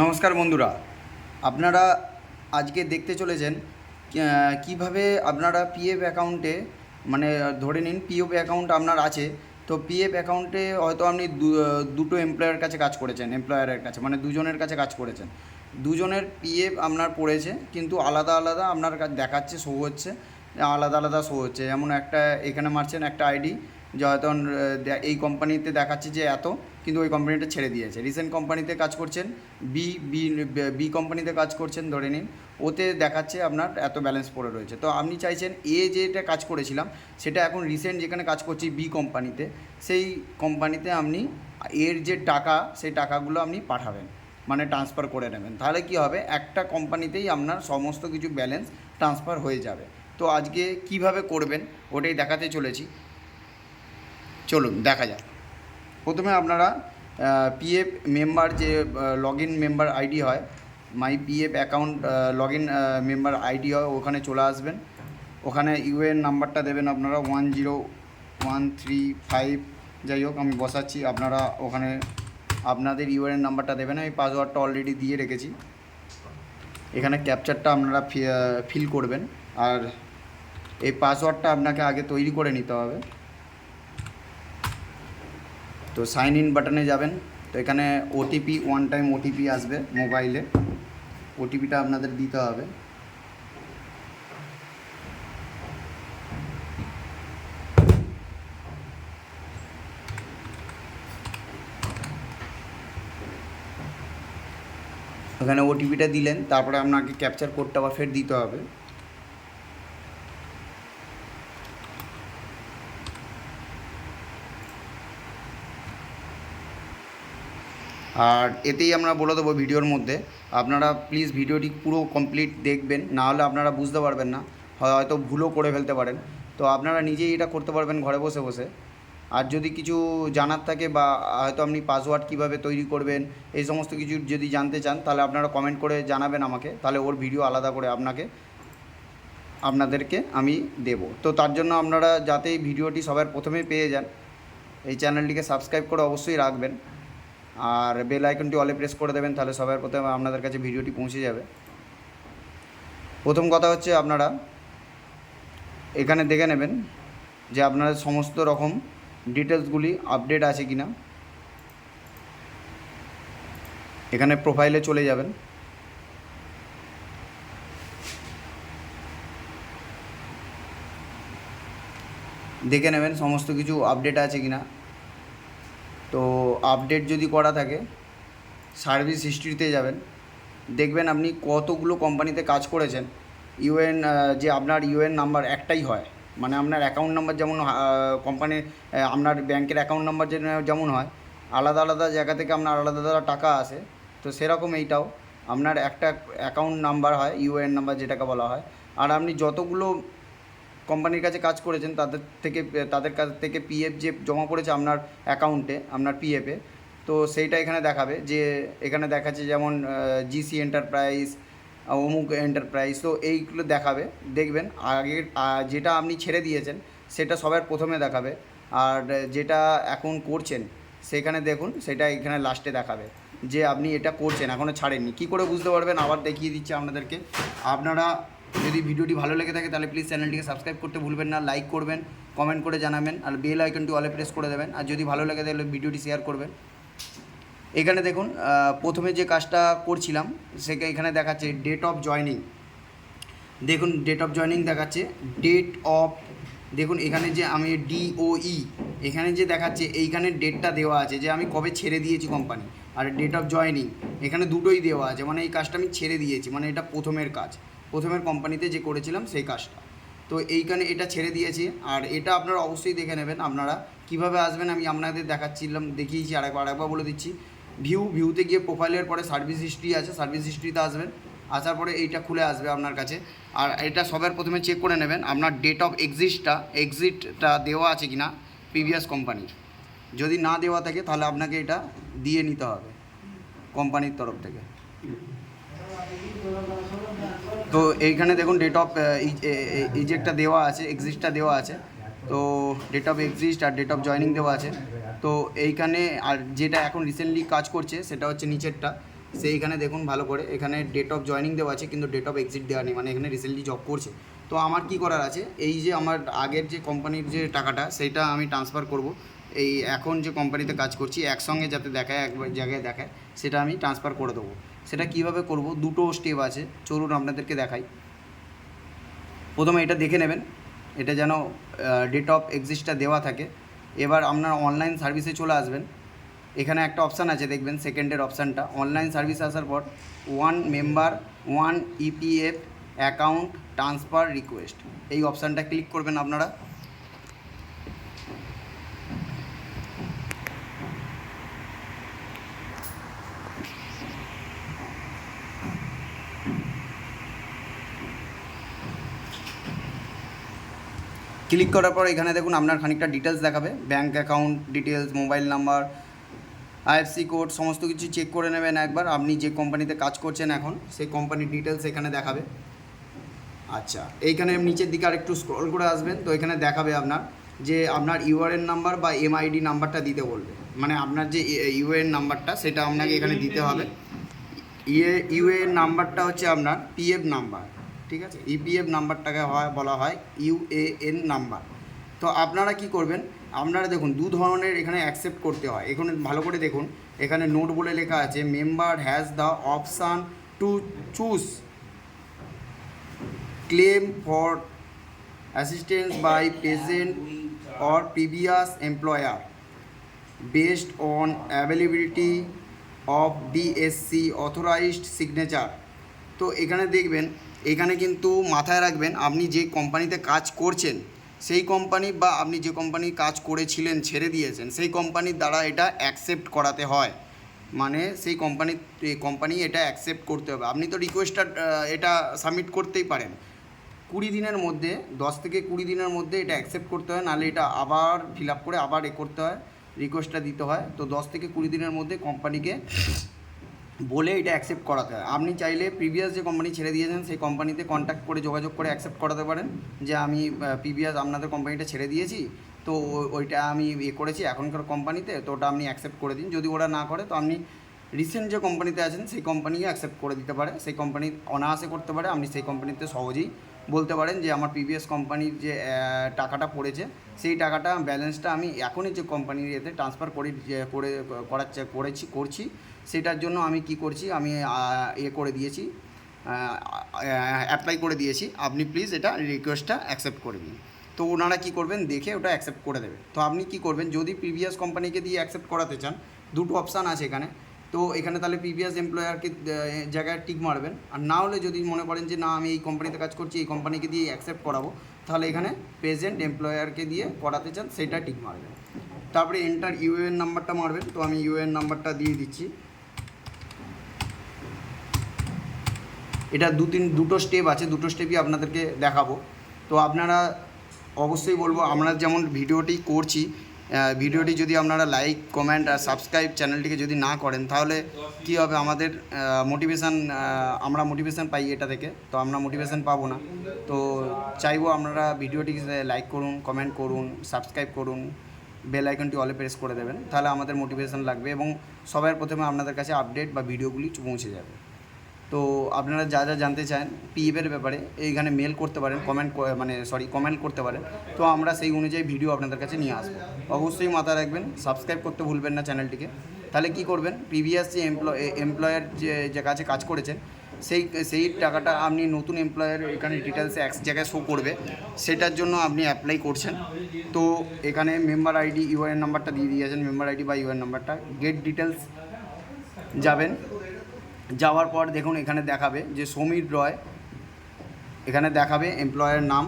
নমস্কার বন্ধুরা। আপনারা আজকে দেখতে চলেছেন কীভাবে আপনারা পিএফ অ্যাকাউন্টে মানে ধরে নিন পিএফ অ্যাকাউন্ট আপনার আছে, তো পিএফ অ্যাকাউন্টে হয়তো আপনি দুটো এমপ্লয়ারের কাছে কাজ করেছেন এমপ্লয়ারের কাছে মানে দুজনের কাছে কাজ করেছেন। দুজনের পিএফ আপনার পড়েছে, কিন্তু আলাদা আলাদা আপনার দেখাচ্ছে শো হচ্ছে, আলাদা আলাদা শো হচ্ছে। যেমন একটা এখানে মারছেন একটা আইডি যে হয়তো এই কোম্পানিতে দেখাচ্ছে যে এত কিন্তু ওই কোম্পানিটা ছেড়ে দিয়েছে। রিসেন্ট কোম্পানিতে কাজ করছেন বি বি বি কোম্পানিতে কাজ করছেন, ধরে নিন। ওতে দেখাচ্ছে আপনার এত ব্যালেন্স পড়ে রয়েছে। তো আপনি চাইছেন এ যেটা কাজ করেছিলাম, সেটা এখন রিসেন্ট যেখানে কাজ করছি বি কোম্পানিতে সেই কোম্পানিতে আপনি এর যে টাকা, সেই টাকাগুলো আপনি পাঠাবেন মানে ট্রান্সফার করে নেবেন। তাহলে কি হবে? একটা কোম্পানিতেই আপনার সমস্ত কিছু ব্যালেন্স ট্রান্সফার হয়ে যাবে। তো আজকে কীভাবে করবেন, ওটাই দেখাতে চলেছি। চলুন, দেখা যাক। প্রথমে আপনারা পিএফ মেম্বার যে লগ ইন মেম্বার আইডি হয় my PF account log in member ID হয়, ওখানে চলে আসবেন। ওখানে ইউএন নাম্বারটা দেবেন আপনারা one zero one three five যাই হোক, আমি বসাচ্ছি, আপনারা ওখানে আপনাদের ইউএন নাম্বারটা দেবেন, আমি পাসওয়ার্ডটা অলরেডি দিয়ে রেখেছি। এখানে ক্যাপচারটা আপনারা ফিল করবেন, আর এই পাসওয়ার্ডটা আপনাকে আগে তৈরি করে নিতে হবে। তো সাইন ইন বাটনে যাবেন। তো এখানে ওটিপি ওয়ান টাইম ওটিপি আসবে মোবাইলে ওটিপিটা আপনাদের দিতে হবে। ওখানে ওটিপিটা দিলেন, তারপরে আপনাকে ক্যাপচার কোডটা আবার ফের দিতে হবে। আর এতেই আমরা বলে দেবো ভিডিওর মধ্যে। আপনারা প্লিজ ভিডিওটি পুরো কমপ্লিট দেখবেন, না হলে আপনারা বুঝতে পারবেন না। হয়- হয়তো ভুলও করে ফেলতে পারেন। তো আপনারা নিজেই এটা করতে পারবেন ঘরে বসে বসে। আর যদি কিছু জানার থাকে বা হয়তো আপনি পাসওয়ার্ড কীভাবে তৈরি করবেন, এই সমস্ত কিছু যদি জানতে চান, তাহলে আপনারা কমেন্ট করে জানাবেন আমাকে। তাহলে ওর ভিডিও আলাদা করে আপনাকে, আপনাদেরকে আমি দেব। তো তার জন্য আপনারা যাতে ভিডিওটি সবার প্রথমে পেয়ে যান, এই চ্যানেলটিকে সাবস্ক্রাইব করে অবশ্যই রাখবেন। আর বেল আইকনটি অলে প্রেস করে দেবেন, তাহলে সবার প্রথমে আপনাদের কাছে ভিডিওটি পৌঁছে যাবে। প্রথম কথা হচ্ছে আপনারা এখানে দেখে নেবেন যে আপনার সমস্ত রকম ডিটেলসগুলি আপডেট আছে কি না এখানে প্রোফাইলে চলে যাবেন। দেখে নেবেন সমস্ত কিছু আপডেট আছে কি না তো আপডেট যদি করা থাকে সার্ভিস হিস্ট্রিতে যাবেন। দেখবেন আপনি কতগুলো কোম্পানিতে কাজ করেছেন। ইউএন যে আপনার ইউএন নাম্বার একটাই হয়। মানে আপনার অ্যাকাউন্ট নাম্বার যেমন কোম্পানির আপনার ব্যাংকের অ্যাকাউন্ট নাম্বার যেমন হয়, আলাদা আলাদা জায়গা থেকে আপনার আলাদা আলাদা টাকা আসে। তো সেরকম এইটাও। আপনার একটা অ্যাকাউন্ট নাম্বার হয় ইউএন নাম্বার যেটাকে বলা হয়। আর আপনি যতগুলো কোম্পানির কাছে কাজ করেছেন তাদের থেকে তাদের কাছ থেকে পিএফ যে জমা পড়েছে আপনার অ্যাকাউন্টে আপনার পিএফে তো সেইটা এখানে দেখাবে যে এখানে দেখাচ্ছে যেমন জিসি এন্টারপ্রাইজ অমুক এন্টারপ্রাইজ তো এইগুলো দেখাবে দেখবেন। আহ, যেটা আপনি ছেড়ে দিয়েছেন সেটা সবার প্রথমে দেখাবে। আর যেটা এখন করছেন সেখানে দেখুন সেটা এখানে লাস্টে দেখাবে। যে আপনি এটা করছেন এখনও ছাড়েননি। কী করে বুঝতে পারবেন? আবার দেখিয়ে দিচ্ছি আপনাদেরকে। আপনারা যদি ভিডিওটি ভালো লেগে থাকে তাহলে প্লিজ চ্যানেলটিকে সাবস্ক্রাইব করতে ভুলবেন না লাইক করবেন কমেন্ট করে জানাবেন, আর বেল আইকনটি অলে প্রেস করে দেবেন। আর যদি ভালো লাগে তাহলে ভিডিওটি শেয়ার করবেন। এখানে দেখুন প্রথমে যে কাজটা করছিলাম সেটা এখানে দেখাচ্ছে ডেট অফ জয়নিং দেখুন ডেট অফ জয়নিং দেখাচ্ছে ডেট অফ দেখুন, এখানে যে আমি ডিওই এখানে যে দেখাচ্ছে, এইখানে ডেটটা দেওয়া আছে যে আমি কবে ছেড়ে দিয়েছি কোম্পানি আর ডেট অফ জয়নিং এখানে দুটোই দেওয়া আছে মানে এই কাজটা আমি ছেড়ে দিয়েছি মানে এটা প্রথমের কাজ। প্রথমের কোম্পানিতে যে করেছিলাম সেই কাজটা। তো এইখানে এটা ছেড়ে দিয়েছি। আর এটা আপনারা অবশ্যই দেখে নেবেন। আপনারা কীভাবে আসবেন আমি আপনাদের দেখাচ্ছিলাম, দেখিয়েছি আরেকবার আরেকবার বলে দিচ্ছি। ভিউ ভিউতে গিয়ে প্রোফাইলের পরে সার্ভিস হিস্ট্রি আছে। সার্ভিস হিস্ট্রিতে আসবেন। আসার পরে এইটা খুলে আসবে আপনার কাছে। আর এটা সবার প্রথমে চেক করে নেবেন। আপনার ডেট অফ এক্সিটটা এক্সিটটা দেওয়া আছে কি না প্রিভিয়াস কোম্পানির যদি না দেওয়া থাকে, তাহলে আপনাকে এটা দিয়ে নিতে হবে কোম্পানির তরফ থেকে। তো এইখানে দেখুন ডেট অফ ইজেক্টটা দেওয়া আছে এক্সিস্টটা দেওয়া আছে, তো ডেট অফ এক্সিস্ট আর ডেট অফ জয়নিং দেওয়া আছে। তো এইখানে আর যেটা এখন রিসেন্টলি কাজ করছে, সেটা হচ্ছে নিচেরটা। সেইখানে দেখুন ভালো করে, এখানে ডেট অফ জয়নিং দেওয়া আছে, কিন্তু ডেট অফ এক্সিট দেওয়া নেই মানে এখানে রিসেন্টলি জব করছে। তো আমার কি করার আছে, এই যে আমার আগের যে কোম্পানির যে টাকাটা, সেটা আমি ট্রান্সফার করব। এই এখন যে কোম্পানিতে কাজ করছি, একসঙ্গে যাতে দেখায়, এক জায়গায় দেখায়, সেটা আমি ট্রান্সফার করে দেবো। সেটা কীভাবে করব? দুটো স্টেপ আছে। চলুন আপনাদেরকে দেখাই। প্রথমে এটা দেখে নেবেন। এটা যেন ডেট অফ এক্সিস্টটা দেওয়া থাকে। এবার আপনার অনলাইন সার্ভিসে চলে আসবেন। এখানে একটা অপশান আছে, দেখবেন সেকেন্ডের অপশানটা অনলাইন সার্ভিস আসার পর one member one EPF account transfer request এই অপশানটা ক্লিক করবেন আপনারা। ক্লিক করার পর এখানে দেখুন আপনার খানিকটা ডিটেলস দেখাবে। Bank account details mobile number IFSC code সমস্ত কিছু চেক করে নেবেন একবার। আপনি যে কোম্পানিতে কাজ করছেন এখন, সেই কোম্পানির ডিটেলস এখানে দেখাবে। আচ্ছা এইখানে নিচের দিকে আর একটু স্ক্রল করে আসবেন, তো এখানে দেখাবে আপনার যে আপনার ইউআরএন নাম্বার বা এমআইডি নাম্বারটা দিতে বলবে। মানে আপনার যে ইউএন নাম্বারটা সেটা আপনাকে এখানে দিতে হবে। ইয়ে ইউএন নাম্বারটা হচ্ছে আপনার পিএফ নাম্বার ঠিক আছে? ইপিএফ নাম্বারটাকে হয়, বলা হয় ইউএএন নাম্বার। তো আপনারা কি করবেন? আপনারা দেখুন, দু ধরনের এখানে অ্যাকসেপ্ট করতে হয়। এখানে ভালো করে দেখুন, এখানে নোট বলে লেখা আছে member has the option to choose claim for assistance by present or previous employer based on availability of DSC authorized signature তো এখানে দেখবেন এখানে কিন্তু মাথায় রাখবেন, আপনি যে কোম্পানিতে কাজ করছেন, সেই কোম্পানি বা আপনি যে কোম্পানি কাজ করেছিলেন, ছেড়ে দিয়েছেন, সেই কোম্পানির দ্বারা এটা অ্যাকসেপ্ট করাতে হয়। মানে সেই কোম্পানি কোম্পানি এটা অ্যাকসেপ্ট করতে হবে। আপনি তো রিকোয়েস্টটা এটা সাবমিট করতেই পারেন। কুড়ি দিনের মধ্যে, দশ থেকে কুড়ি দিনের মধ্যে এটা অ্যাকসেপ্ট করতে হয়, নাহলে এটা আবার ফিল আপ করে আবার এ করতে হয় রিকোয়েস্টটা দিতে হয়। তো দশ থেকে কুড়ি দিনের মধ্যে কোম্পানিকে বলে এটা অ্যাকসেপ্ট করাতে হয়। আপনি চাইলে প্রিভিয়াস যে কোম্পানি ছেড়ে দিয়েছেন, সেই কোম্পানিতে কন্ট্যাক্ট করে, যোগাযোগ করে অ্যাকসেপ্ট করাতে পারেন। যে আমি প্রিভিয়াস আপনাদের কোম্পানিটা ছেড়ে দিয়েছি, তো ওইটা আমি ইয়ে করেছি এখনকার কোম্পানিতে তো ওটা আপনি অ্যাকসেপ্ট করে দিন। যদি ওরা না করে, তো আপনি রিসেন্ট যে কোম্পানিতে আছেন, সেই কোম্পানিকে অ্যাকসেপ্ট করে দিতে পারে। সেই কোম্পানি অনায়াসে করতে পারে। আপনি সেই কোম্পানিতে সহজেই বলতে পারেন যে আমার প্রিভিয়াস কোম্পানির যে টাকাটা পড়েছে সেই টাকাটা ব্যালেন্সটা আমি এখনই যে কোম্পানির এতে ট্রান্সফার করে করে করাচ্ছে করেছি করছি সেটার জন্য আমি কি করছি আমি আহ, ইয়ে করে দিয়েছি অ্যাপ্লাই করে দিয়েছি। আপনি প্লিজ এটা রিকোয়েস্টটা অ্যাকসেপ্ট করে দিন। তো ওনারা কি করবেন দেখে ওটা অ্যাকসেপ্ট করে দেবে। তো আপনি কি করবেন যদি প্রিভিয়াস কোম্পানিকে দিয়ে অ্যাকসেপ্ট করাতে চান দুটো অপশান আছে এখানে। তো এখানে তাহলে প্রিভিয়াস এমপ্লয়ারকে জায়গায় টিক মারবেন। আর না হলে যদি মনে করেন যে, না, আমি এই কোম্পানিতে কাজ করছি, এই কোম্পানিকে দিয়ে অ্যাকসেপ্ট করাবো, তাহলে এখানে প্রেজেন্ট এমপ্লয়ারকে দিয়ে করাতে চান, সেটা টিক মারবেন। তারপরে এন্টার ইউএন নাম্বারটা মারবেন। তো আমি ইউএন নাম্বারটা দিয়ে দিচ্ছি। এটা দু তিন, দুটো স্টেপ আছে, দুটো স্টেপই আপনাদেরকে দেখাবো। তো আপনারা অবশ্যই বলব, আমরা যেমন ভিডিওটি করছি ভিডিওটি যদি আপনারা লাইক কমেন্ট আর সাবস্ক্রাইব চ্যানেলটিকে যদি না করেন, তাহলে কি হবে? আমাদের মোটিভেশান আমরা মোটিভেশান পাই এটা থেকে। তো আমরা মোটিভেশান পাবো না। তো চাইব আপনারা ভিডিওটি লাইক করুন কমেন্ট করুন সাবস্ক্রাইব করুন বেল আইকনটি অলে প্রেস করে দেবেন। তাহলে আমাদের মোটিভেশান লাগবে এবং সবার প্রথমে আপনাদের কাছে আপডেট বা ভিডিওগুলি পৌঁছে যাবে। তো আপনারা যা যা জানতে চান পিএফের ব্যাপারে, এইখানে মেল করতে পারেন কমেন্ট মানে সরি কমেন্ট করতে পারেন। তো আমরা সেই অনুযায়ী ভিডিও আপনাদের কাছে নিয়ে আসব। অবশ্যই মাথায় রাখবেন সাবস্ক্রাইব করতে ভুলবেন না চ্যানেলটিকে তাহলে কি করবেন প্রিভিয়াস যে এমপ্লয় এমপ্লয়ার যে যে কাছে কাজ করেছেন, সেই সেই টাকাটা আপনি নতুন এমপ্লয়ার এখানে ডিটেলসে এক জায়গায় শো করবে। সেটার জন্য আপনি অ্যাপ্লাই করছেন। তো এখানে মেম্বার আইডি ইউআইএন নাম্বারটা দিয়ে দিয়েছেন। মেম্বার আইডি বা ইউআইএন নাম্বারটা গেট ডিটেলস যাবেন। যাওয়ার পর দেখুন এখানে দেখাবে যে সমীর রয়, এখানে দেখাবে এমপ্লয়ার নাম,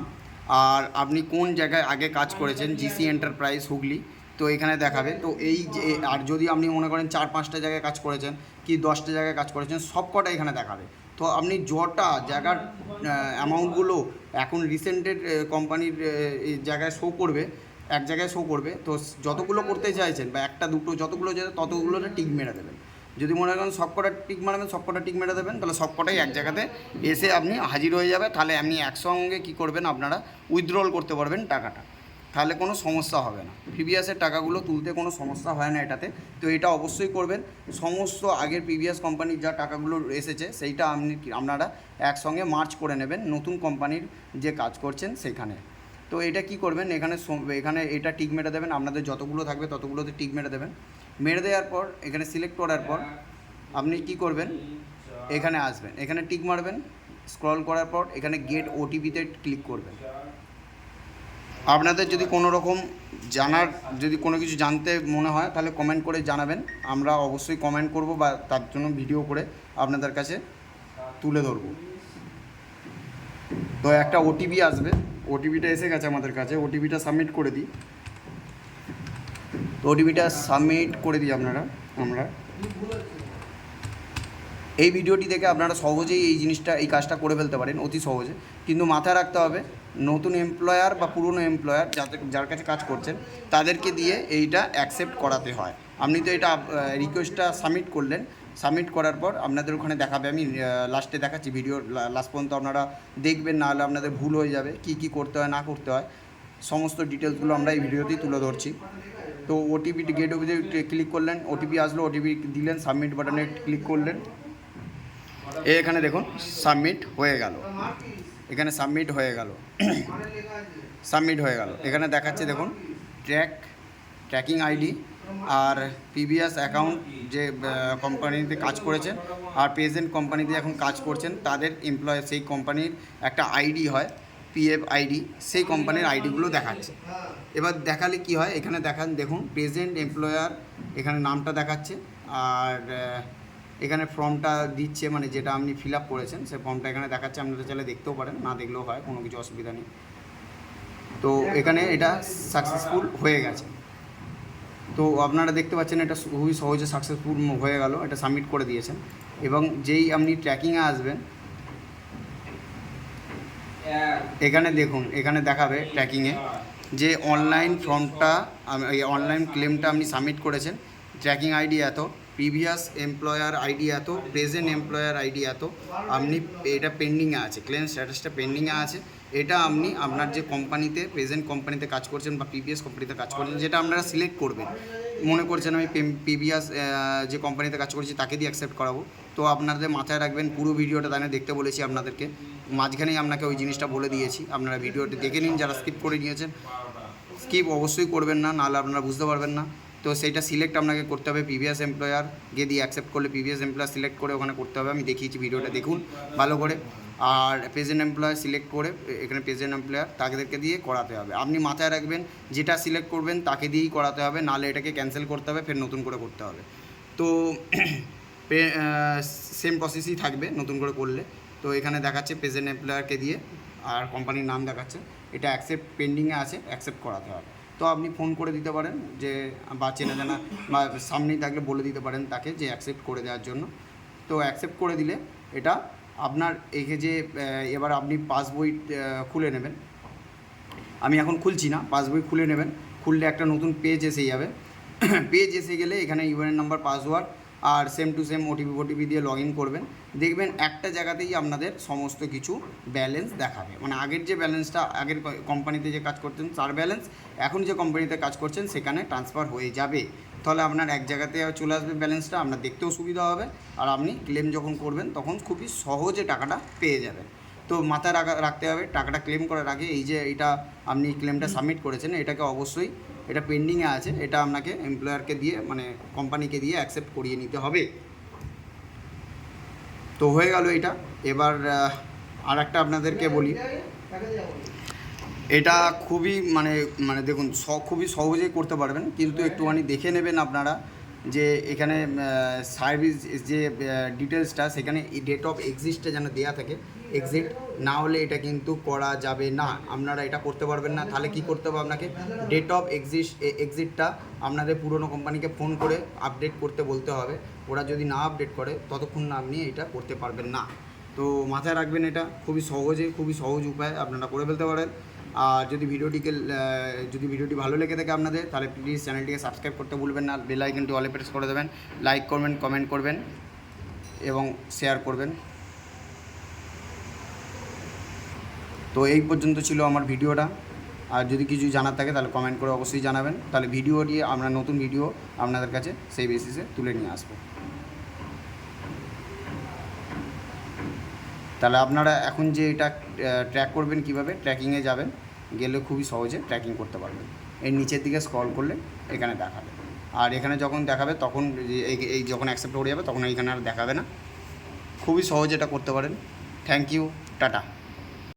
আর আপনি কোন জায়গায় আগে কাজ করেছেন জিসি এন্টারপ্রাইজ হুগলি, তো এখানে দেখাবে। তো এই যে, আর যদি আপনি মনে করেন চার পাঁচটা জায়গায় কাজ করেছেন কি দশটা জায়গায় কাজ করেছেন, সব কটা এখানে দেখাবে। তো আপনি যটা জায়গার অ্যামাউন্টগুলো এখন রিসেন্টের কোম্পানির জায়গায় শো করবে, এক জায়গায় শো করবে, তো যতগুলো করতে চাইছেন বা একটা দুটো যতগুলো ততগুলোতে টিক মেরে দেবেন। যদি মনে করেন সব কটা টিক মারবেন, সব কটা টিক মেরে দেবেন, তাহলে সব কটাই এক জায়গাতে এসে আপনি হাজির হয়ে যাবে। তাহলে আপনি একসঙ্গে কী করবেন আপনারা? উইথড্রল করতে পারবেন টাকাটা। তাহলে কোনো সমস্যা হবে না। প্রিভিয়াসের টাকাগুলো তুলতে কোনো সমস্যা হয় না এটাতে। তো এটা অবশ্যই করবেন। সমস্ত আগের প্রিভিয়াস কোম্পানির যা টাকাগুলো এসেছে, সেইটা আপনি আপনারা একসঙ্গে মার্চ করে নেবেন নতুন কোম্পানির যে কাজ করছেন সেখানে। তো এটা কি করবেন? এখানে এখানে এটা টিক মেরে দেবেন। আপনাদের যতগুলো থাকবে ততগুলোতে টিক মেরে দেবেন। মেরে দেওয়ার পর, এখানে সিলেক্ট করার পর, আপনি কি করবেন? এখানে আসবেন। এখানে টিক মারবেন। স্ক্রল করার পর, এখানে গেট ওটিপিতে ক্লিক করবেন। আপনাদের যদি কোনো রকম জানার, যদি কোনো কিছু জানতে মনে হয়, তাহলে কমেন্ট করে জানাবেন। আমরা অবশ্যই কমেন্ট করব বা তার জন্য ভিডিও করে আপনাদের কাছে তুলে ধরবো। তো একটা ওটিপি আসবে। ওটিপিটা এসে গেছে আমাদের কাছে। ওটিপিটা সাবমিট করে দিই। তো ওটিপিটা সাবমিট করে দিই আপনারা, আমরা। এই ভিডিওটি দেখে আপনারা সহজেই এই জিনিসটা, এই কাজটা করে ফেলতে পারেন, অতি সহজে। কিন্তু মাথায় রাখতে হবে, নতুন এমপ্লয়ার বা পুরনো এমপ্লয়ার যাদের, যার কাছে কাজ করছেন, তাদেরকে দিয়ে এইটা অ্যাকসেপ্ট করাতে হয়। আপনি তো এটা রিকোয়েস্টটা সাবমিট করলেন সাবমিট করার পর আপনাদের ওখানে দেখাবে, আমি লাস্টে দেখাচ্ছি ভিডিও লাস্ট পর্যন্ত আপনারা দেখবেন না হলে আপনাদের ভুল হয়ে যাবে, কি কি করতে হয়, না করতে হয়। সমস্ত ডিটেলসগুলো আমরা এই ভিডিওতেই তুলে ধরছি। তো ওটিপি গেট ওটিপিতে ক্লিক করলেন ওটিপি আসলো ওটিপি দিলেন সাবমিট বাটনে ক্লিক করলেন। এখানে দেখুন সাবমিট হয়ে গেল। এখানে সাবমিট হয়ে গেল। সাবমিট হয়ে গেল। এখানে দেখাচ্ছে দেখুন ট্র্যাক ট্র্যাকিং আইডি আর পিবিএস অ্যাকাউন্ট যে কোম্পানিতে কাজ করেছেন আর প্রেজেন্ট কোম্পানিতে এখন কাজ করছেন, তাদের এমপ্লয় সেই কোম্পানির একটা আইডি হয়। পিএফ আইডি সেই কোম্পানির আইডিগুলো দেখাচ্ছে। এবার দেখালে কি হয়? এখানে দেখান, দেখুন প্রেজেন্ট এমপ্লয়ার এখানে নামটা দেখাচ্ছে, আর এখানে ফর্মটা দিচ্ছে মানে যেটা আপনি ফিল আপ করেছেন, সেই ফর্মটা এখানে দেখাচ্ছে আপনারা চাইলে দেখতেও পারেন, না দেখলেও হয়, কোনো কিছু অসুবিধা নেই। তো এখানে এটা সাকসেসফুল হয়ে গেছে। তো আপনারা দেখতে পাচ্ছেন, এটা খুবই সহজে সাকসেসফুল হয়ে গেল, এটা সাবমিট করে দিয়েছেন। এবং যেই আপনি ট্র্যাকিংয়ে আসবেন এখানে দেখুন, এখানে দেখাবে ট্র্যাকিংয়ে যে অনলাইন ফর্মটা অনলাইন ক্লেমটা আপনি সাবমিট করেছেন। ট্র্যাকিং আইডি এত প্রিভিয়াস এমপ্লয়ার আইডি এত প্রেজেন্ট এমপ্লয়ার আইডি এত, আপনি এটা পেন্ডিংয়ে আছে ক্লেম স্ট্যাটাসটা পেন্ডিংয়ে আছে। এটা আপনি আপনার যে কোম্পানিতে প্রেজেন্ট কোম্পানিতে কাজ করছেন বা প্রিভিয়াস কোম্পানিতে কাজ করছেন, যেটা আপনারা সিলেক্ট করবেন। মনে করছেন আমি প্রিভিয়াস যে কোম্পানিতে কাজ করছি তাকে দিয়ে অ্যাকসেপ্ট করাবো। তো আপনাদের মাথায় রাখবেন, পুরো ভিডিওটা তাই দেখতে বলেছি আপনাদেরকে। মাঝখানেই আপনাকে ওই জিনিসটা বলে দিয়েছি। আপনারা ভিডিওটি দেখে নিন, যারা স্কিপ করে নিয়েছেন। স্কিপ অবশ্যই করবেন না, নাহলে আপনারা বুঝতে পারবেন না। তো সেইটা সিলেক্ট আপনাকে করতে হবে প্রিভিয়াস এমপ্লয়ার গিয়ে দিয়ে অ্যাকসেপ্ট করলে প্রিভিয়াস এমপ্লয়ার সিলেক্ট করে ওখানে করতে হবে। আমি দেখিয়েছি, ভিডিওটা দেখুন, ভালো করে। আর প্রেজেন্ট এমপ্লয়ার সিলেক্ট করে, এখানে প্রেজেন্ট এমপ্লয়ার তাদেরকে দিয়ে করাতে হবে। আপনি মাথায় রাখবেন, যেটা সিলেক্ট করবেন তাকে দিয়েই করাতে হবে, নাহলে এটাকে ক্যান্সেল করতে হবে, ফের নতুন করে করতে হবে। তো সেম প্রসেসই থাকবে নতুন করে করলে। তো এখানে দেখাচ্ছে প্রেজেন্ট এমপ্লয়ারকে দিয়ে, আর কোম্পানির নাম দেখাচ্ছে। এটা অ্যাকসেপ্ট পেন্ডিংয়ে আছে অ্যাকসেপ্ট করাতে হবে। তো আপনি ফোন করে দিতে পারেন, যে, বা চেনা জানা, বা সামনেই থাকলে বলে দিতে পারেন তাকে যে অ্যাকসেপ্ট করে দেওয়ার জন্য। তো অ্যাকসেপ্ট করে দিলে এটা আপনার একে যে এবার আপনি পাসবই খুলে নেবেন। আমি এখন খুলছি না, পাসবই খুলে নেবেন। খুললে একটা নতুন পেজ এসে যাবে। পেজ এসে গেলে এখানে UAN number password R same to same OTP OTP দিয়ে লগ ইন করবেন। দেখবেন একটা জায়গাতেই আপনাদের সমস্ত কিছু ব্যালেন্স দেখাবে। মানে আগের যে ব্যালেন্সটা আগের কোম্পানিতে যে কাজ করতেন, তার ব্যালেন্স এখন যে কোম্পানিতে কাজ করছেন, সেখানে ট্রান্সফার হয়ে যাবে। তাহলে আপনার এক জায়গাতে চলে আসবে ব্যালেন্সটা আপনার দেখতেও সুবিধা হবে। আর আপনি ক্লেম যখন করবেন, তখন খুবই সহজে টাকাটা পেয়ে যাবেন। তো মাথায় রাখা, রাখতে হবে, টাকাটা ক্লেম করার আগে এই যে এটা আপনি ক্লেমটা সাবমিট করেছেন, এটাকে অবশ্যই এটা পেন্ডিংয়ে আছে, এটা আপনাকে এমপ্লয়ারকে দিয়ে মানে কোম্পানিকে দিয়ে অ্যাকসেপ্ট করিয়ে নিতে হবে। তো হয়ে গেল এটা। এবার আর একটা আপনাদেরকে বলি। এটা খুবই মানে মানে দেখুন, স, খুবই সহজেই করতে পারবেন, কিন্তু একটুখানি দেখে নেবেন আপনারা যে এখানে সার্ভিস যে ডিটেলসটা সেখানে ডেট অফ এক্সিস্টটা যেন দেওয়া থাকে এক্সিট না হলে এটা কিন্তু করা যাবে না। আপনারা এটা করতে পারবেন না, তাহলে কি করতে হবে আপনাকে? ডেট অফ এক্সিস্ট এক্সিটটা আপনাদের পুরনো কোম্পানিকে ফোন করে আপডেট করতে বলতে হবে। ওরা যদি না আপডেট করে, ততক্ষণ না আপনি এটা করতে পারবেন না। তো মাথায় রাখবেন এটা, খুবই সহজে, খুবই সহজ উপায় আপনারা করে ফেলতে পারেন। আর যদি ভিডিওটিকে যদি ভিডিওটি ভালো লেগে থাকে আপনাদের, তাহলে প্লিজ চ্যানেলটিকে সাবস্ক্রাইব করতে ভুলবেন না। বেল আইকনটি অলে প্রেস করে দেবেন। লাইক করবেন কমেন্ট করবেন এবং শেয়ার করবেন। তো এই পর্যন্ত ছিল আমার ভিডিওটা। আর যদি কিছু জানার থাকে, তাহলে কমেন্ট করে অবশ্যই জানাবেন। তাহলে ভিডিওটি আমরা নতুন ভিডিও আপনাদের কাছে সেই বেসিসে তুলে নিয়ে আসব। তাহলে আপনারা এখন যে এটা ট্র্যাক করবেন কীভাবে ট্র্যাকিংয়ে যাবেন। গেলে খুবই সহজে ট্র্যাকিং করতে পারবেন এর নিচের দিকে স্ক্রল করলে এখানে দেখাবে। আর এখানে যখন দেখাবে, তখন এই যখন অ্যাকসেপ্ট হয়ে যাবে, তখন এখানে আর দেখাবে না। খুবই সহজে এটা করতে পারেন। Thank you tata.